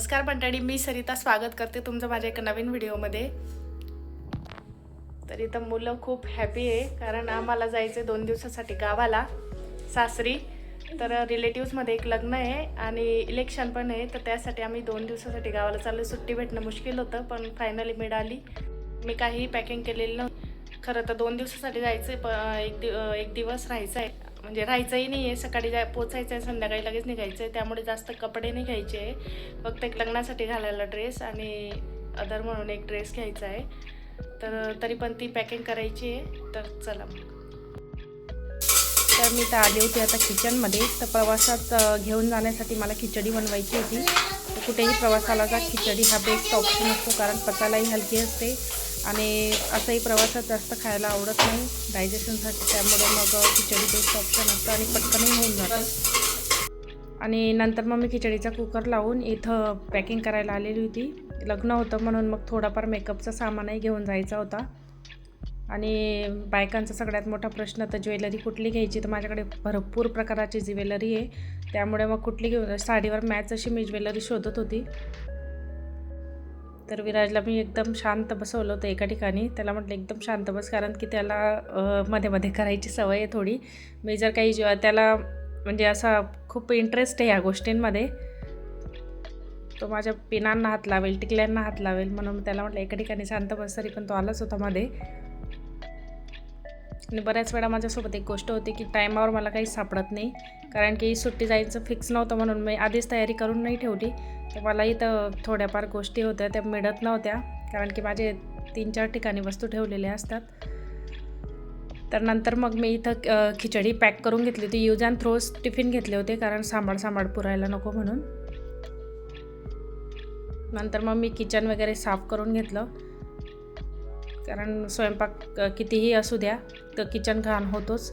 नमस्कार मंडळी मी सरिता स्वागत करते तुमचं माझ्या एका नवीन व्हिडिओमध्ये. तर इथं मुलं खूप हॅपी आहे कारण आम्हाला जायचं दोन दिवसासाठी गावाला सासरी. तर रिलेटिव्समध्ये एक लग्न आहे आणि इलेक्शन पण आहे तर त्यासाठी आम्ही दोन दिवसासाठी गावाला चाललो सुट्टी भेटणं मुश्किल होतं पण फायनली मिळाली. मी काही पॅकिंग केलेली नव्हती. खरं तर दोन दिवसासाठी जायचं आहे प एक दि एक दिवस राहायचं आहे म्हणजे राहायचंही नाही आहे. सकाळी जाय पोचायचं आहे संध्याकाळी लगेच निघायचं आहे त्यामुळे जास्त कपडे नाही घ्यायचे. फक्त एक लग्नासाठी घालायला ड्रेस आणि अदर म्हणून एक ड्रेस घ्यायचा आहे. तर तरी पण ती पॅकिंग करायची आहे. तर चला मग. तर मी तर आली होती आता किचनमध्ये तर प्रवासात घेऊन जाण्यासाठी मला खिचडी बनवायची होती. तर कुठेही प्रवासाला जा. खिचडी हा बेस्ट ऑप्शन असतो. कारण पचायलाही हलकी असते. आणि असंही प्रवासात जास्त खायला आवडत नाही. डायजेशनसाठी त्यामुळे मग खिचडी बेस्ट ऑप्शन असतं आणि पटकनही होऊन जातं. आणि नंतर मग मी खिचडीचा कुकर लावून इथं पॅकिंग करायला आलेली होती. लग्न होतं म्हणून मग थोडाफार मेकअपचा सामानही घेऊन जायचा होता. आणि बायकांचा सगळ्यात मोठा प्रश्न तर ज्वेलरी कुठली घ्यायची? तर माझ्याकडे भरपूर प्रकाराची ज्वेलरी आहे. त्यामुळे मग कुठली घेऊन साडीवर मॅच अशी मी ज्वेलरी शोधत होती. तर विराजला मी एकदम शांत बसवलं होतं एका ठिकाणी. त्याला म्हटलं एकदम शांत बस कारण की त्याला मध्ये मध्ये करायची सवय आहे थोडी. मी जर काही जेव्हा त्याला म्हणजे असा खूप इंटरेस्ट आहे या गोष्टींमध्ये तो माझ्या पिनांना हात लावेल टिकल्यांना हात लावेल. म्हणून त्याला म्हटलं एका ठिकाणी शांत बस तरी पण तो आलाच होता मध्ये. आणि बऱ्याच वेळा माझ्यासोबत एक गोष्ट होती की टायमावर मला काही सापडत नाही. कारण की सुट्टी जायचं फिक्स नव्हतं म्हणून मी आधीच तयारी करून नाही ठेवली. तर मला इथं थोड्याफार गोष्टी होत्या त्या मिळत नव्हत्या. कारण की माझे तीन चार ठिकाणी वस्तू ठेवलेल्या असतात. तर नंतर मग मी इथं खिचडी पॅक करून घेतली होती. यूज अँड थ्रोज टिफिन घेतले होते कारण सांभाळ सांभाळ पुरायला नको म्हणून. नंतर मग मी किचन वगैरे साफ करून घेतलं. कारण स्वयंपाक कितीही असू द्या तर किचन घाण होतोच.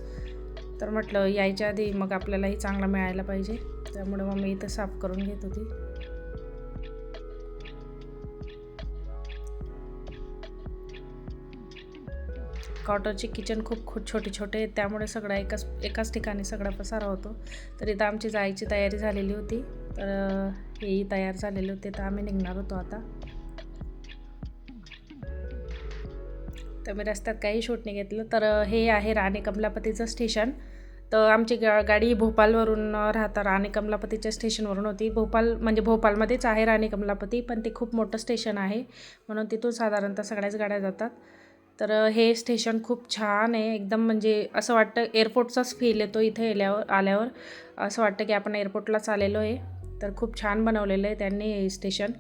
तर म्हटलं यायच्या आधी मग आपल्यालाही चांगला मिळायला पाहिजे. त्यामुळे मग मी इथं साफ करून घेत होती. कॉटरचे किचन खूप खूप छोटे छोटे आहेत. त्यामुळे सगळा एकाच एकाच ठिकाणी सगळा पसारा होतो. तर इथं आमची जायची तयारी झालेली होती. तर हेही तयार झालेले होते. तर आम्ही निघणार होतो आता. तर मी रस्त्यात काही शूट नाही घेतलं. तर हे आहे राणे कमलापतीचं स्टेशन. तर आमची गा गाडी भोपालवरून राहता राणे कमलापतीच्या स्टेशनवरून होती. भोपाल म्हणजे भोपालमध्येच आहे राणे कमलापती पण ते खूप मोठं स्टेशन आहे. म्हणून तिथून साधारणतः सगळ्याच गाड्या जातात. तर हे स्टेशन खूप छान आहे. एकदम म्हणजे असं वाटतं एअरपोर्टचाच फील येतो इथे येल्यावर आल्यावर. असं वाटतं की आपण एअरपोर्टलाच आलेलो आहे. तर खूप छान बनवलेलं आहे त्यांनी हे स्टेशन.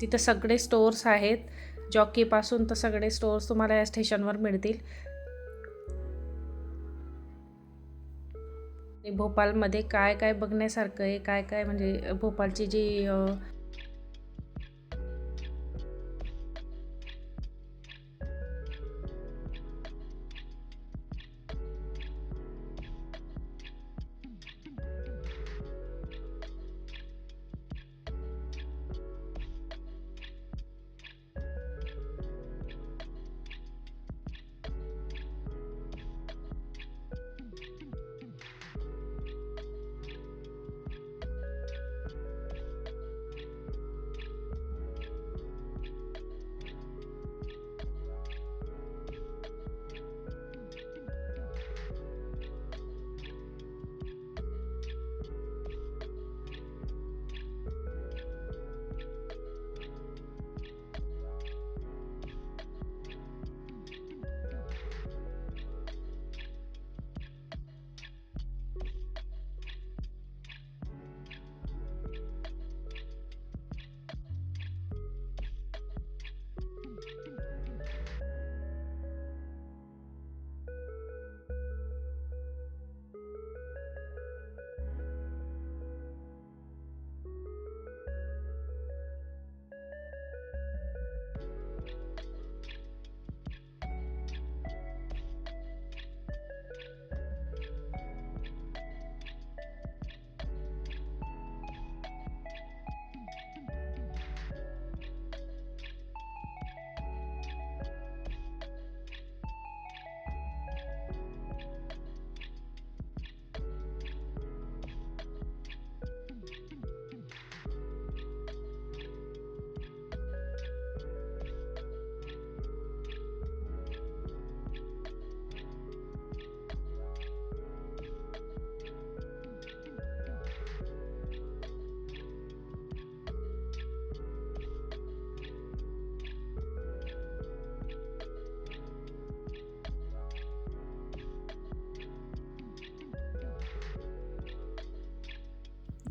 तिथं सगळे स्टोअर्स आहेत. जॉकीपासून तर सगळे स्टोअर्स तुम्हाला या स्टेशनवर मिळतील. भोपालमध्ये भोपाळमध्ये काय काय बघण्यासारखं आहे? काय काय म्हणजे भोपाळची जी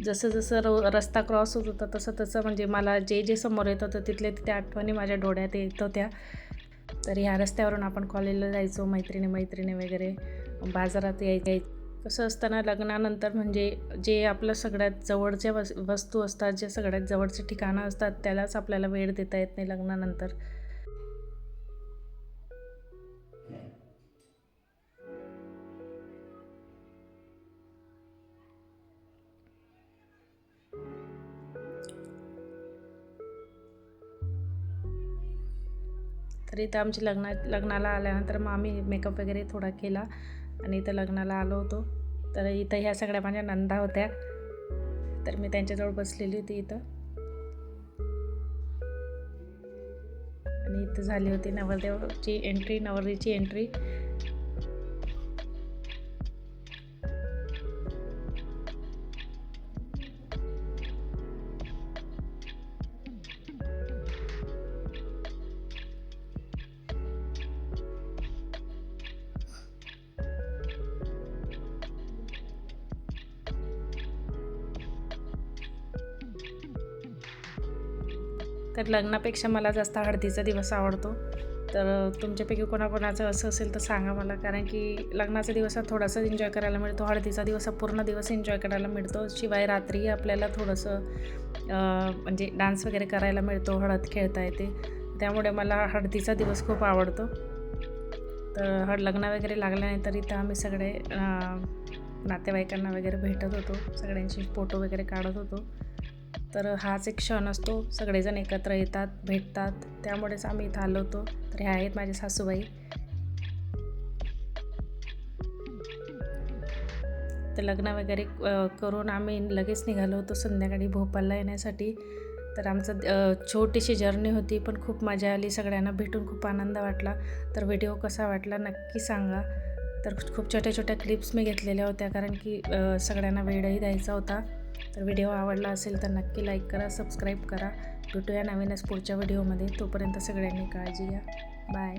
जसं जसं रो रस्ता क्रॉस होत होता तसं तसं म्हणजे मला जे जे समोर येत होतं तिथले तिथे आठवणी माझ्या डोळ्यात येत होत्या. तर ह्या रस्त्यावरून आपण कॉलेजला जायचो मैत्रिणी मैत्रिणी वगैरे. बाजारात यायचं तसं असताना लग्नानंतर म्हणजे जे आपलं सगळ्यात जवळच्या वस वस्तू असतात जे सगळ्यात जवळचे ठिकाणं असतात त्यालाच आपल्याला वेळ देता येत नाही लग्नानंतर. तर इथं आमची लग्ना लग्नाला आल्यानंतर मग आम्ही मेकअप वगैरे थोडा केला आणि इथं लग्नाला आलो होतो. तर इथं ह्या सगळ्या माझ्या नंदा होत्या. तर मी त्यांच्याजवळ बसलेली होती इथं. आणि इथं झाली होती नवरदेवची एंट्री नवरीची एंट्री तर लग्नापेक्षा मला जास्त हळदीचा दिवस आवडतो. तर तुमच्यापैकी कोणाकोणाचं असं असेल तर सांगा मला कारण की लग्नाचा दिवस हा थोडासा एन्जॉय करायला मिळतो. हळदीचा दिवस हा पूर्ण दिवस एन्जॉय करायला मिळतो. शिवाय रात्री आपल्याला थोडंसं म्हणजे डान्स वगैरे करायला मिळतो हळद खेळता येते. त्यामुळे मला हळदीचा दिवस खूप आवडतो. तर हळ लग्न वगैरे लागल्यानंतर इथं आम्ही सगळे नातेवाईकांना वगैरे भेटत होतो. सगळ्यांशी फोटो वगैरे काढत होतो. तर हाच एक क्षण असतो. सगळेजण एकत्र येतात भेटतात. त्यामुळेच आम्ही इथं आलो होतो. तर ह्या आहेत माझे सासूबाई. तर लग्न वगैरे करून आम्ही लगेच निघालो होतो संध्याकाळी भोपाळला येण्यासाठी. तर आमचं छोटीशी जर्नी होती पण खूप मजा आली. सगळ्यांना भेटून खूप आनंद वाटला. तर व्हिडिओ कसा वाटला नक्की सांगा. तर खूप छोट्या छोट्या क्लिप्स मी घेतलेल्या होत्या कारण की सगळ्यांना वेळही द्यायचा होता. तर व्हिडिओ आवडला असेल तर नक्की लाईक करा सबस्क्राईब करा. भेटूया नवीनच पुढच्या व्हिडिओमध्ये. तोपर्यंत सगळ्यांनी काळजी घ्या. बाय.